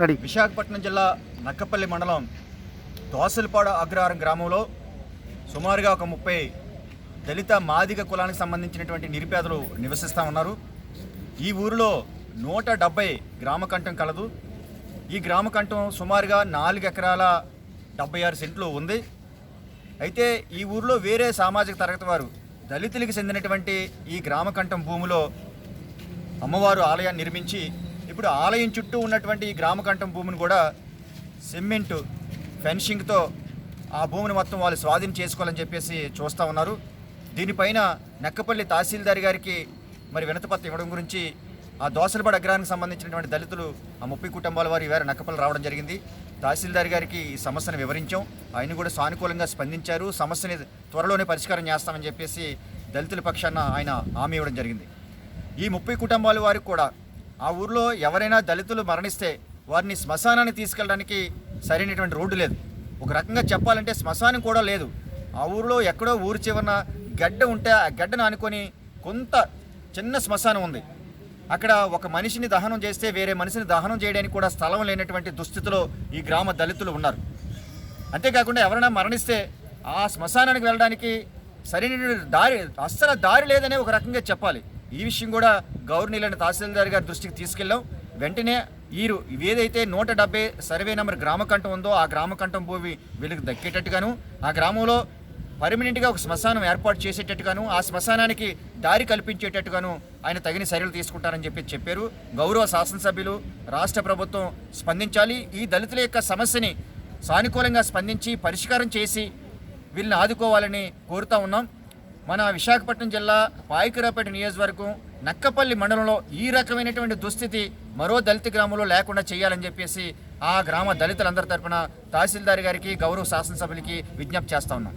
Ready. Visakhapatnam జిల్లా నక్కపల్లి మండలం దోసలపాడు అగ్రహారం గ్రామంలో సుమారుగా ఒక ముప్పై దళిత మాదిగ కులానికి సంబంధించినటువంటి నిరుపేదలు నివసిస్తూ ఉన్నారు. ఈ ఊరిలో నూట డెబ్బై గ్రామ కంఠం కలదు. ఈ గ్రామ కంఠం సుమారుగా నాలుగు ఎకరాల డెబ్బై ఆరు సెంట్లు ఉంది. అయితే ఈ ఊరిలో వేరే సామాజిక తరగతి వారు దళితులకు చెందినటువంటి ఈ గ్రామ కంఠం భూమిలో అమ్మవారు ఆలయాన్ని నిర్మించి ఇప్పుడు ఆలయం చుట్టూ ఉన్నటువంటి ఈ గ్రామకంఠం భూమిని కూడా సిమెంట్ ఫెన్షింగ్తో ఆ భూమిని మొత్తం వాళ్ళు స్వాధీనం చేసుకోవాలని చెప్పేసి చూస్తూ ఉన్నారు. దీనిపైన నెక్కపల్లి తహసీల్దార్ గారికి మరి వినతిపత్రం ఇవ్వడం గురించి ఆ దోసలపడ అగ్రహానికి సంబంధించినటువంటి దళితులు ఆ ముప్పై కుటుంబాల వారు ఈవేళ నక్కపల్లి రావడం జరిగింది. తహసీల్దార్ గారికి ఈ సమస్యను వివరించాం. ఆయన కూడా సానుకూలంగా స్పందించారు. సమస్యని త్వరలోనే పరిష్కారం చేస్తామని చెప్పేసి దళితుల పక్షాన ఆయన హామీ ఇవ్వడం జరిగింది. ఈ ముప్పై కుటుంబాల వారికి కూడా ఆ ఊర్లో ఎవరైనా దళితులు మరణిస్తే వారిని శ్మశానాన్ని తీసుకెళ్ళడానికి సరైనటువంటి రోడ్డు లేదు. ఒక రకంగా చెప్పాలంటే శ్మశానం కూడా లేదు. ఆ ఊరిలో ఎక్కడో ఊరి చివరన గడ్డ ఉంటే ఆ గడ్డను ఆనుకొని కొంత చిన్న శ్మశానం ఉంది. అక్కడ ఒక మనిషిని దహనం చేస్తే వేరే మనిషిని దహనం చేయడానికి కూడా స్థలం లేనటువంటి దుస్థితిలో ఈ గ్రామ దళితులు ఉన్నారు. అంతేకాకుండా ఎవరైనా మరణిస్తే ఆ శ్మశానానికి వెళ్ళడానికి సరైన దారి అస్సలు దారి లేదనే ఒక రకంగా చెప్పాలి. ఈ విషయం కూడా గౌరవనీయులైన తహసీల్దార్ గారి దృష్టికి తీసుకెళ్ళాం. వెంటనే వీరు ఏదైతే నూట డెబ్బై సర్వే నెంబర్ గ్రామకంఠం ఉందో ఆ గ్రామకంఠం భూమి వీళ్ళకి దక్కేటట్టుగాను ఆ గ్రామంలో పర్మనెంట్గా ఒక శ్మశానం ఏర్పాటు చేసేటట్టుగాను ఆ శ్మశానానికి దారి కల్పించేటట్టుగాను ఆయన తగిన చర్యలు తీసుకుంటారని చెప్పి చెప్పారు. గౌరవ శాసనసభ్యులు రాష్ట్ర ప్రభుత్వం స్పందించాలి. ఈ దళితుల యొక్క సమస్యని సానుకూలంగా స్పందించి పరిష్కారం చేసి వీళ్ళని ఆదుకోవాలని కోరుతా ఉన్నాం. మన విశాఖపట్నం జిల్లా పాయకరాపేట నియోజకవర్గం నక్కపల్లి మండలంలో ఈ రకమైనటువంటి దుస్థితి మరో దళిత గ్రామంలో లేకుండా చేయాలని చెప్పేసి ఆ గ్రామ దళితులందరి తరపున తహసీల్దార్ గారికి గౌరవ శాసనసభ్యులకి విజ్ఞప్తి చేస్తా ఉన్నాం.